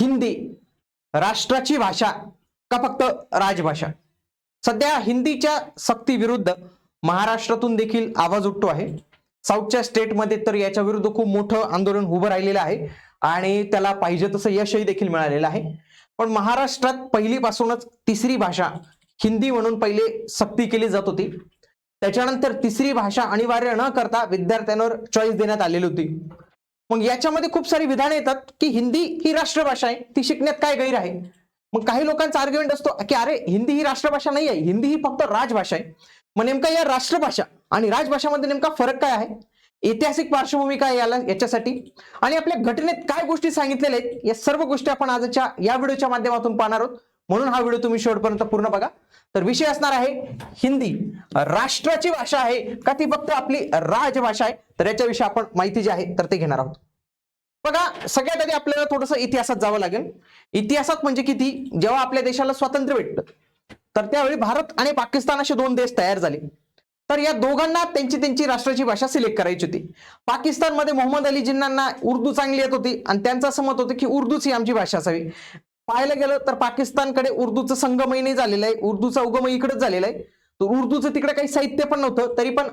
हिंदी राष्ट्राची भाषा का फक्त राजभाषा? सध्या हिंदीच्या सक्ती विरुद्ध महाराष्ट्रातून देखील आवाज उठतो आहे. साऊथच्या स्टेटमध्ये तर याच्या विरुद्ध खूप मोठं आंदोलन उभं राहिलेलं आहे आणि त्याला पाहिजे तसं यशही देखील मिळालेलं आहे. पण महाराष्ट्रात पहिलीपासूनच तिसरी भाषा हिंदी म्हणून पहिले सक्ती केली जात होती. त्याच्यानंतर तिसरी भाषा अनिवार्य न करता विद्यार्थ्यांवर चॉईस देण्यात आलेली होती. मग याच्यामध्ये खूप सारी विधानं येतात की हिंदी ही राष्ट्रभाषा आहे ती शिकण्यात काय गैर आहे? मग काही लोकांचा आर्ग्युमेंट असतो की अरे हिंदी ही राष्ट्रभाषा नाही आहे हिंदी ही फक्त राजभाषा आहे. मग नेमका या राष्ट्रभाषा आणि राजभाषामध्ये नेमका फरक काय आहे? ऐतिहासिक पार्श्वभूमी काय याला याच्यासाठी. आणि आपल्या घटनेत काय गोष्टी सांगितलेल्या आहेत या सर्व गोष्टी आपण आजच्या या व्हिडिओच्या माध्यमातून पाहणार आहोत. म्हणून हा व्हिडिओ तुम्ही शेवटपर्यंत पूर्ण बघा. तर विषय असणार आहे हिंदी. राष्ट्राची भाषा आहे का ती फक्त आपली राजभाषा आहे? तर याच्याविषयी आपण माहिती जी आहे तर ते घेणार आहोत. बघा सगळ्यात आधी आपल्याला थोडंसं इतिहासात जावं लागेल. इतिहासात म्हणजे किती? जेव्हा आपल्या देशाला स्वातंत्र्य भेटलं तर त्यावेळी भारत आणि पाकिस्तान असे दोन देश तयार झाले. तर या दोघांना त्यांची त्यांची राष्ट्राची भाषा सिलेक्ट करायची होती. पाकिस्तानमध्ये मोहम्मद अली जिन्नांना उर्दू चांगली येत होती आणि त्यांचं असं मत होतं की उर्दूच ही आमची भाषा असावी. पाहायला गेलं तर पाकिस्तानकडे उर्दूचं संगमही नाही झालेलं आहे. उर्दूचा उगमही इकडेच झालेला आहे. तर उर्दूचं तिकडे काही साहित्य पण नव्हतं. तरी पण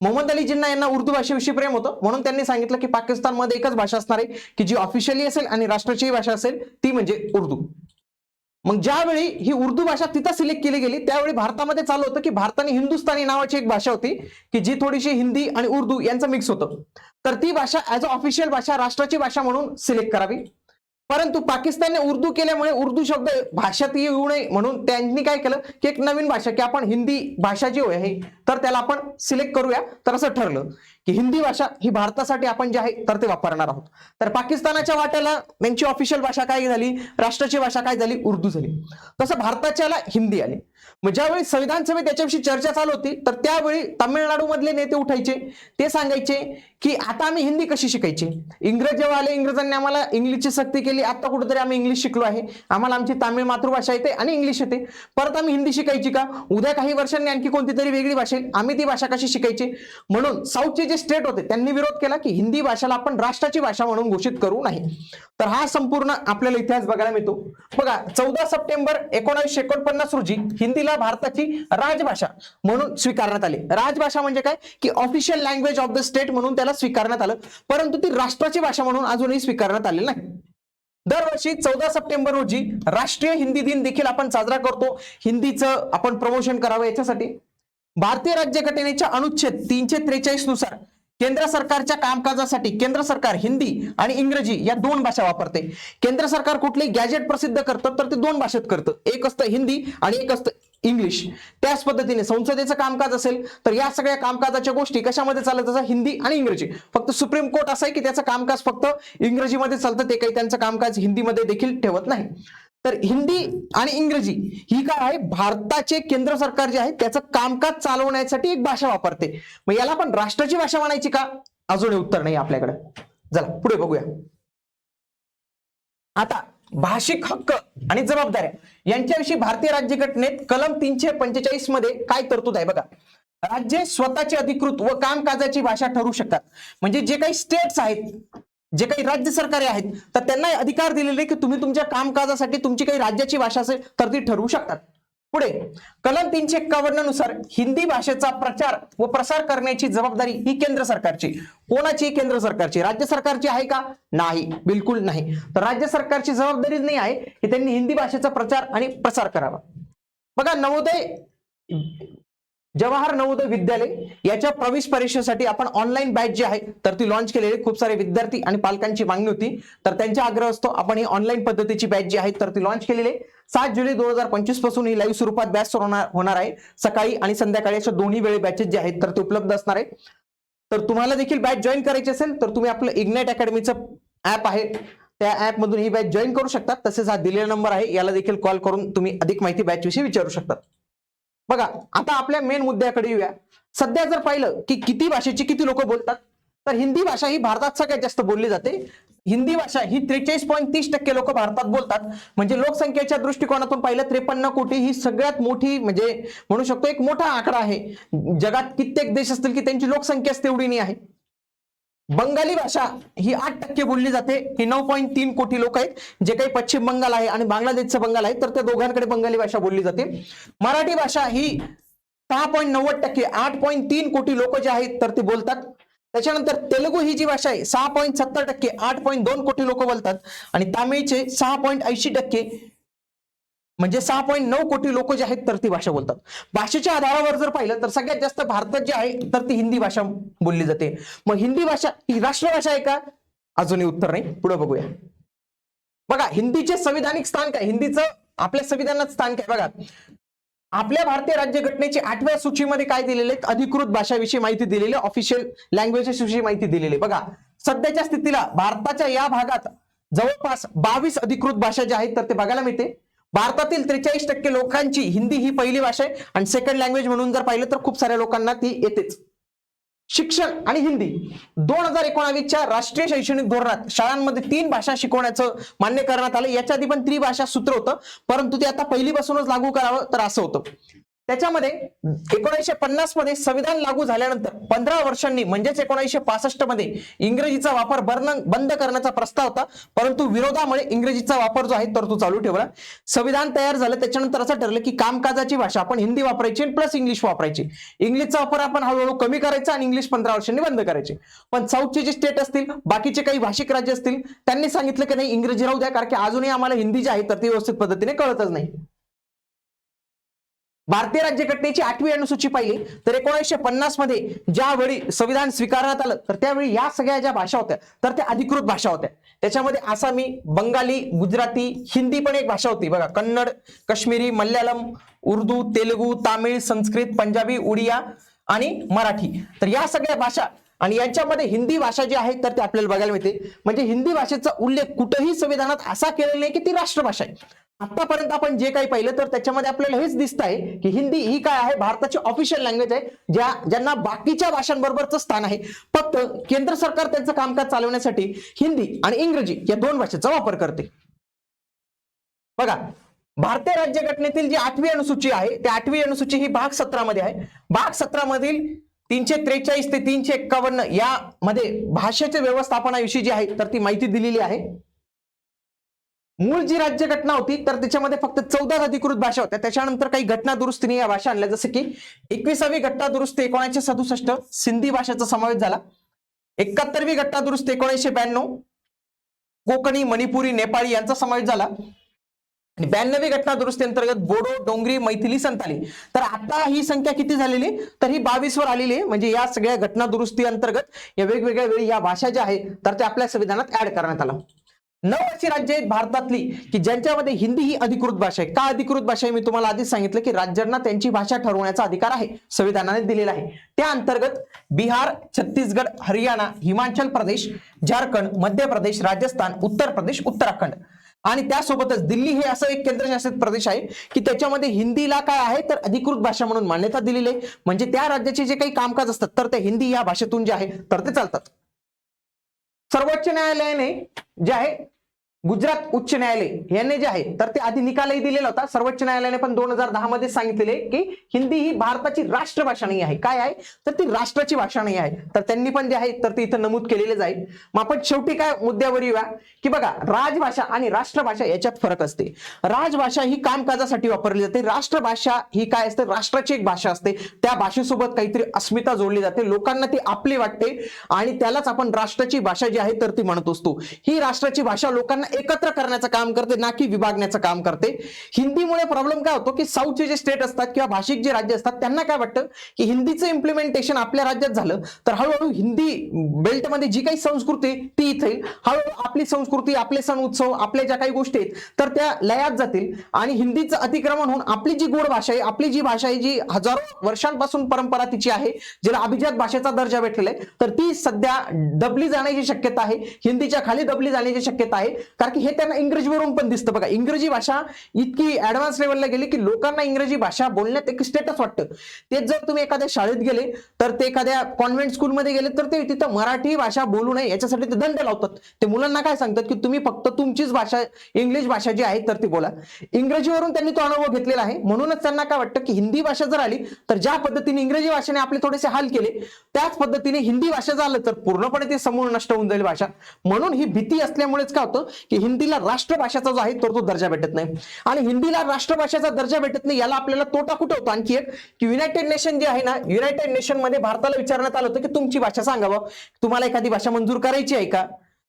मोहम्मद अली जिन्ना यांना उर्दू भाषेविषयी प्रेम होतं. म्हणून त्यांनी सांगितलं की पाकिस्तानमध्ये एकच भाषा असणार आहे की जी ऑफिशियली असेल आणि राष्ट्राची भाषा असेल ती म्हणजे उर्दू. मग ज्यावेळी ही उर्दू भाषा तिथं सिलेक्ट केली गेली त्यावेळी भारतामध्ये चालू होतं की भारताने हिंदुस्थानी नावाची एक भाषा होती की जी थोडीशी हिंदी आणि उर्दू यांचं मिक्स होतं. तर ती भाषा ऍज अ ऑफिशियल भाषा राष्ट्राची भाषा म्हणून सिलेक्ट करावी. परंतु पाकिस्तानने उर्दू केल्यामुळे उर्दू शब्द भाषात येऊ नये म्हणून त्यांनी काय केलं की एक नवीन भाषा की आपण हिंदी भाषा जी आहे तर त्याला आपण सिलेक्ट करूया. तर असं ठरलं की हिंदी भाषा ही भारतासाठी आपण जे आहे तर ते वापरणार आहोत. तर पाकिस्तानाच्या वाट्याला त्यांची ऑफिशियल भाषा काय झाली? राष्ट्राची भाषा काय झाली? उर्दू झाली. तसं भारताच्याला हिंदी आली. मग ज्यावेळी संविधान सभेत त्याच्याविषयी चर्चा चालू होती तर त्यावेळी तामिळनाडू मधले नेते उठायचे. ते सांगायचे की आता आम्ही हिंदी कशी शिकायची? इंग्रज जेव्हा आले इंग्रजांनी आम्हाला इंग्लिशची सक्ती केली. आता कुठेतरी आम्ही इंग्लिश शिकलो आहे. आम्हाला आमची तामिळ मातृभाषा येते आणि इंग्लिश येते. परत आम्ही हिंदी शिकायची का? उद्या काही वर्षांनी आणखी कोणती तरी वेगळी भाषा येईल आम्ही ती भाषा कशी शिकायची? म्हणून साऊथचे जे स्टेट होते त्यांनी विरोध केला की हिंदी भाषेला आपण राष्ट्राची भाषा म्हणून घोषित करू नाही. तर हा संपूर्ण आपल्याला इतिहास बघायला मिळतो. बघा चौदा सप्टेंबर एकोणीसशे एकोणपन्नास रोजी हिंदीला भारताची राजभाषा म्हणून स्वीकारण्यात आली. राजभाषा म्हणजे काय? की official language of the state म्हणून त्याला स्वीकारण्यात आलं. परंतु ती राष्ट्राची भाषा म्हणून अजूनही स्वीकारण्यात आलेली नाही. दरवर्षी चौदा सप्टेंबर रोजी राष्ट्रीय हिंदी दिन देखील आपण साजरा करतो. हिंदीचं आपण प्रमोशन करावं याच्यासाठी. भारतीय राज्यघटनेच्या अनुच्छेद तीनशे त्रेचाळीसनुसार केंद्र सरकारच्या कामकाजासाठी केंद्र सरकार हिंदी आणि इंग्रजी या दोन भाषा वापरते. केंद्र सरकार कुठली गॅजेट प्रसिद्ध करतं तर ते दोन भाषेत करतं. एक असतं हिंदी आणि एक असतं इंग्लिश. त्याच पद्धतीने संसदेचं कामकाज असेल तर या सगळ्या कामकाजाच्या गोष्टी कशामध्ये चालत? असतात हिंदी आणि इंग्रजी. फक्त सुप्रीम कोर्ट असं आहे की त्याचं कामकाज फक्त इंग्रजीमध्ये चालतं ते काही त्यांचं कामकाज हिंदीमध्ये देखील ठेवत नाही. तर हिंदी आणि इंग्रजी ही काय आहे? भारताचे केंद्र सरकार जे आहे त्याचं कामकाज चालवण्यासाठी एक भाषा वापरते. मग याला आपण राष्ट्राची भाषा म्हणायची का? अजून उत्तर नाही आपल्याकडे. चला पुढे बघूया. आता भाषिक हक्क आणि जबाबदाऱ्या यांच्याविषयी भारतीय राज्यघटनेत कलम तीनशे पंचेचाळीसमध्ये काय तरतूद आहे बघा. राज्ये स्वतःची अधिकृत व कामकाजाची भाषा ठरवू शकतात. म्हणजे जे काही स्टेट्स आहेत जे काही राज्य सरकारे आहेत तर त्यांना अधिकार दिलेले की तुम्ही तुमच्या कामकाजासाठी तुमची काही राज्याची भाषा असेल तर ती ठरवू शकतात. पुढे कलम तीनशे एक्कावन्ननुसार हिंदी भाषेचा प्रचार व प्रसार करण्याची जबाबदारी ही केंद्र सरकारची. कोणाची? केंद्र सरकारची. राज्य सरकारची आहे का? नाही. बिलकुल नाही. तर राज्य सरकारची जबाबदारी नाही आहे की त्यांनी हिंदी भाषेचा प्रचार आणि प्रसार करावा. बघा नवोदय जवाहर नवोदय विद्यालय याच्या प्रवेश परीक्षेसाठी आपण ऑनलाईन बॅच जी आहे तर ती लॉन्च केलेली खूप सारे विद्यार्थी आणि पालकांची मागणी होती. तर त्यांच्या आग्रह असतो आपण ही ऑनलाईन पद्धतीची बॅच जी आहे तर ती लॉन्च केलेली आहे. सात जुलै दोन हजार पंचवीसपासून ही लाईव्ह स्वरूपात बॅच होणार आहे. सकाळी आणि संध्याकाळी अशा दोन्ही वेळे बॅचेस जे आहेत तर ते उपलब्ध असणार आहे. तर तुम्हाला देखील बॅच जॉईन करायची असेल तर तुम्ही आपलं इग्नाइट अकॅडमीचं ऍप आहे. त्या ऍप मधून ही बॅच जॉईन करू शकतात तसेच हा दिलेला नंबर आहे याला देखील कॉल करून तुम्ही अधिक माहिती बॅच विषयी विचारू शकतात बघा आता आपल्या मेन मुद्द्याकडे येऊया. सध्या जर पाहिलं की किती भाषेची किती लोक बोलतात तर हिंदी भाषा ही भारतात सगळ्यात जास्त बोलली जाते. हिंदी भाषा ही त्रेचाळीस पॉईंट तीस टक्के लोक भारतात बोलतात. म्हणजे लोकसंख्येच्या दृष्टिकोनातून पाहिलं त्रेपन्न कोटी ही सगळ्यात मोठी म्हणजे म्हणू शकतो एक मोठा आकडा आहे. जगात कित्येक देश असतील की त्यांची लोकसंख्याच तेवढी नाही आहे. बंगाली भाषा ही आठ टक्के बोलली जाते. ही नऊ पॉईंट तीन कोटी लोक आहेत जे काही पश्चिम बंगाल आहे आणि बांगलादेशचं बंगाल आहे तर त्या दोघांकडे बंगाली भाषा बोलली जाते. मराठी भाषा ही सहा पॉईंट नव्वद टक्के आठ पॉईंट तीन कोटी लोक जे आहेत तर ते बोलतात. त्याच्यानंतर तेलुगू ही जी भाषा आहे सहा पॉईंट सत्तर टक्के आठ पॉईंट दोन कोटी लोक बोलतात. आणि तामिळचे सहा पॉईंट ऐंशी टक्के म्हणजे सहा पॉईंट नऊ कोटी लोक जे आहेत तर ती भाषा बोलतात. भाषेच्या आधारावर जर पाहिलं तर सगळ्यात जास्त भारतात जे आहे तर ती हिंदी भाषा बोलली जाते. मग हिंदी भाषा ही राष्ट्रभाषा आहे का? अजूनही उत्तर नाही. पुढे बघूया. बघा हिंदीचे संविधानिक स्थान काय? हिंदीचं आपल्या संविधानात स्थान काय? बघा. आपल्या भारतीय राज्यघटनेची आठव्या सूचीमध्ये काय दिलेले आहेत? अधिकृत भाषाविषयी माहिती दिलेली ऑफिशियल लँग्वेजेस विषयी माहिती दिलेली आहे. बघा सध्याच्या स्थितीला भारताच्या या भागात जवळपास बावीस अधिकृत भाषा ज्या आहेत तर ते बघायला मिळते. भारतातील त्रेचाळीस टक्के लोकांची हिंदी ही पहिली भाषा आहे. आणि सेकंड लँग्वेज म्हणून जर पाहिलं तर खूप साऱ्या लोकांना ती येतेच. शिक्षण आणि हिंदी दोन हजार एकोणावीसच्या राष्ट्रीय शैक्षणिक धोरणात शाळांमध्ये तीन भाषा शिकवण्याचं मान्य करण्यात आलं. याच्या आधी पण त्रिभाषा सूत्र होतं. परंतु ते आता पहिलीपासूनच लागू करावं तर असं होतं. त्याच्यामध्ये एकोणीसशे पन्नासमध्ये संविधान लागू झाल्यानंतर पंधरा वर्षांनी म्हणजेच एकोणीसशे पासष्टमध्ये इंग्रजीचा वापर बर्ण बंद करण्याचा प्रस्ताव होता. परंतु विरोधामुळे इंग्रजीचा वापर जो आहे तर तो चालू ठेवला. संविधान तयार झालं त्याच्यानंतर असं ठरलं की कामकाजाची भाषा आपण हिंदी वापरायची प्लस इंग्लिश वापरायची. इंग्लिशचा वापर आपण हळूहळू कमी करायचा आणि इंग्लिश पंधरा वर्षांनी बंद करायचे. पण साऊथचे जे स्टेट असतील बाकीचे काही भाषिक राज्य असतील त्यांनी सांगितलं की नाही इंग्रजी राहू द्या कारण की अजूनही आम्हाला हिंदी जी आहे तर ती व्यवस्थित पद्धतीने कळतच नाही. भारतीय राज्यघटनेची आठवी अनुसूची पाहिली तर एकोणीसशे पन्नासमध्ये ज्यावेळी संविधान स्वीकारण्यात आलं तर त्यावेळी या सगळ्या ज्या भाषा होत्या तर त्या अधिकृत भाषा होत्या. त्याच्यामध्ये आसामी बंगाली गुजराती हिंदी पण एक भाषा होती. बघा कन्नड काश्मीरी मल्याळम उर्दू तेलुगू तामिळ संस्कृत पंजाबी उडिया आणि मराठी. तर या सगळ्या भाषा आणि यांच्यामध्ये हिंदी भाषा जी आहे तर ते आपल्याला बघायला मिळते. म्हणजे हिंदी भाषेचा उल्लेख कुठेही संविधानात असा केलेला नाही की ती राष्ट्रभाषा आहे. आतापर्यंत आपण जे काही पाहिलं तर त्याच्यामध्ये आपल्याला हेच दिसत आहे की हिंदी ही काय आहे? भारताची ऑफिशियल लँग्वेज आहे ज्या ज्यांना बाकीच्या भाषांबरोबरचं स्थान आहे. फक्त केंद्र सरकार त्यांचं कामकाज चालवण्यासाठी हिंदी आणि इंग्रजी या दोन भाषेचा वापर करते. बघा भारतीय राज्यघटनेतील जी आठवी अनुसूची आहे त्या आठवी अनुसूची ही भाग सतरामध्ये आहे. भाग सतरामधील तीनशे त्रेचाळीस ते तीनशे एक्कावन्न यामध्ये भाषेच्या व्यवस्थापनाविषयी जी आहे तर ती माहिती दिलेली आहे. मूळ जी राज्य घटना होती तर त्याच्यामध्ये फक्त चौदा अधिकृत भाषा होत्या. त्याच्यानंतर काही घटना दुरुस्तीने या भाषा आणल्या. जसं की एकविसावी घटना दुरुस्ती एकोणीसशे सदुसष्ट सिंधी भाषेचा समावेश झाला. एकाहत्तरवी घटना दुरुस्ती एकोणीसशे ब्याण्णव कोकणी मणिपुरी नेपाळी यांचा समावेश झाला. आणि ब्याण्णवी घटना दुरुस्ती अंतर्गत बोडो डोंगरी मैथिली संताली तर आता ही संख्या किती झालेली? तर ही बावीस वर आलेली आहे. म्हणजे या सगळ्या घटना दुरुस्ती अंतर्गत या वेगवेगळ्या वेळी या भाषा ज्या आहेत तर त्या आपल्या संविधानात ऍड करण्यात आला नऊ अशी राज्य आहेत भारतातली की ज्यांच्यामध्ये हिंदी ही अधिकृत भाषा आहे. का अधिकृत भाषा आहे? मी तुम्हाला आधीच सांगितलं की राज्यांना त्यांची भाषा ठरवण्याचा अधिकार आहे संविधानाने दिलेला आहे. त्या अंतर्गत बिहार छत्तीसगड हरियाणा हिमाचल प्रदेश झारखंड मध्य प्रदेश राजस्थान उत्तर प्रदेश उत्तराखंड. आणि त्यासोबतच दिल्ली हे असं एक केंद्रशासित प्रदेश आहे की त्याच्यामध्ये हिंदीला काय आहे तर अधिकृत भाषा म्हणून मान्यता दिलेली आहे. म्हणजे त्या राज्याचे जे काही कामकाज असतात तर ते हिंदी या भाषेतून जे आहे तर ते चालतात. सर्वोच्च न्यायालयाने जे आहे गुजरात उच्च न्यायालय यांनी जे आहे तर ते आधी निकालही दिलेला होता. सर्वोच्च न्यायालयाने पण दोन हजार दहा मध्ये सांगितलेले की हिंदी ही भारताची राष्ट्रभाषा नाही आहे. काय आहे? तर ती राष्ट्राची भाषा नाही आहे. तर त्यांनी पण जे आहे तर ते इथं नमूद केलेले जाईल. मग आपण शेवटी काय मुद्द्यावर येऊया? की बघा राजभाषा आणि राष्ट्रभाषा याच्यात फरक असते. राजभाषा ही कामकाजासाठी वापरली जाते. राष्ट्रभाषा ही काय असते? राष्ट्राची एक भाषा असते. त्या भाषेसोबत काहीतरी अस्मिता जोडली जाते. लोकांना ती आपली वाटते आणि त्यालाच आपण राष्ट्राची भाषा जी आहे तर ती म्हणत असतो. ही राष्ट्राची भाषा लोकांना एकत्र करण्याचं काम करते ना की विभागण्याचं काम करते. हिंदीमुळे प्रॉब्लेम काय होतो की साऊथचे जे स्टेट असतात किंवा भाषिक जे राज्य असतात त्यांना काय वाटतं की हिंदीचं इम्प्लिमेंटेशन आपल्या राज्यात झालं तर हळूहळू हिंदी बेल्टमध्ये जी काही संस्कृती ती इथे येईल. हळूहळू आपली संस्कृती आपले सण उत्सव आपल्या ज्या काही गोष्टी आहेत तर त्या लयात जातील. आणि हिंदीचं अतिक्रमण होऊन आपली जी गोड भाषा आहे आपली जी भाषा आहे जी हजारो वर्षांपासून परंपरा तिची आहे जिला अभिजात भाषेचा दर्जा भेटलेला आहे तर ती सध्या दबली जाण्याची शक्यता आहे. हिंदीच्या खाली दबली जाण्याची शक्यता आहे. कारण की हे त्यांना इंग्रजीवरून पण दिसतं बघा. इंग्रजी भाषा इतकी ऍडव्हान्स लेवलला गेली की लोकांना इंग्रजी भाषा बोलण्यात एक स्टेटस वाटतं. तेच जर तुम्ही एखाद्या शाळेत गेले तर ते एखाद्या कॉन्व्हेंट स्कूलमध्ये गेले तर ते तिथं मराठी भाषा बोलू नये याच्यासाठी ते दंड लावतात. ते मुलांना काय सांगतात की तुम्ही फक्त तुमचीच भाषा इंग्लिश भाषा जी आहे तर ती बोला. इंग्रजीवरून त्यांनी तो अनुभव घेतलेला आहे. म्हणूनच त्यांना काय वाटतं की हिंदी भाषा जर आली तर ज्या पद्धतीने इंग्रजी भाषेने आपले थोडेसे हाल केले त्याच पद्धतीने हिंदी भाषा झालं तर पूर्णपणे ते समूळ नष्ट होऊन जाईल भाषा. म्हणून ही भीती असल्यामुळेच काय होतं की हिंदीला राष्ट्रभाषेचा जो आहे तर तो दर्जा भेटत नाही. आणि हिंदीला राष्ट्रभाषेचा दर्जा भेटत नाही याला आपल्याला तोटा कुठं होतो आणखी एक? की युनायटेड नेशन जे आहे ना युनायटेड नेशनमध्ये भारताला विचारण्यात आलं होतं की तुमची भाषा सांगावं. तुम्हाला एखादी भाषा मंजूर करायची आहे का?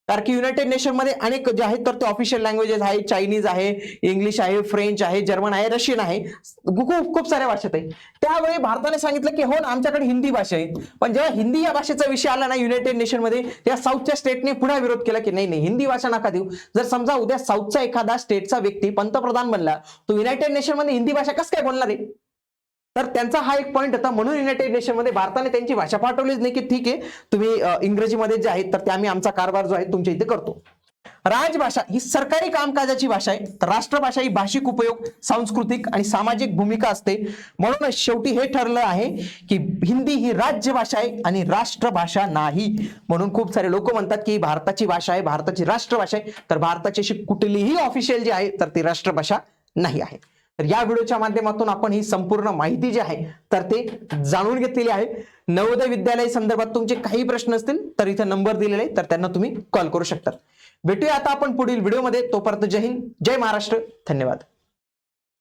कारण की युनायटेड नेशनमध्ये अनेक जे आहेत तर ते ऑफिशियल लँग्वेजेस आहे चायनीज आहे इंग्लिश आहे फ्रेंच आहे जर्मन आहे रशियन आहे. खूप खूप साऱ्या भाषेत आहे. त्यावेळी भारताने सांगितलं की हो ना आमच्याकडे हिंदी भाषा आहे. पण जेव्हा हिंदी या भाषेचा विषय आला ना युनायटेड नेशनमध्ये त्या साऊथच्या स्टेटने पुन्हा विरोध केला की नाही नाही हिंदी भाषा नका देऊ. जर समजा उद्या साऊथचा एखादा स्टेटचा व्यक्ती पंतप्रधान बनला तो युनायटेड नेशनमध्ये हिंदी भाषा कसं काय बोलणार आहे? तर त्यांचा हा एक पॉईंट होता. म्हणून युनायटेड नेशनमध्ये भारताने त्यांची भाषा पाठवलीच नाही की ठीक आहे तुम्ही इंग्रजीमध्ये जे आहेत तर ते आम्ही आमचा कारभार जो आहे तुमच्या इथे करतो. राजभाषा ही सरकारी कामकाजाची भाषा आहे तर राष्ट्रभाषा ही भाषिक उपयोग सांस्कृतिक आणि सामाजिक भूमिका असते. म्हणूनच शेवटी हे ठरलं आहे की हिंदी ही राज्यभाषा आहे आणि राष्ट्रभाषा नाही. म्हणून खूप सारे लोक म्हणतात की ही भारताची भाषा आहे भारताची राष्ट्रभाषा आहे. तर भारताची अशी कुठलीही ऑफिशियल जी आहे तर ती राष्ट्रभाषा नाही आहे. तर या व्हिडिओच्या माध्यमातून आपण ही संपूर्ण माहिती जी आहे तर ते जाणून घेतलेली आहे. नवोदय विद्यालय संदर्भात तुमचे काही प्रश्न असतील तर इथे नंबर दिलेले आहे तर त्यांना तुम्ही कॉल करू शकता भेटूया आता आपण पुढील व्हिडिओमध्ये. तोपर्यंत जय हिंद जय महाराष्ट्र. धन्यवाद.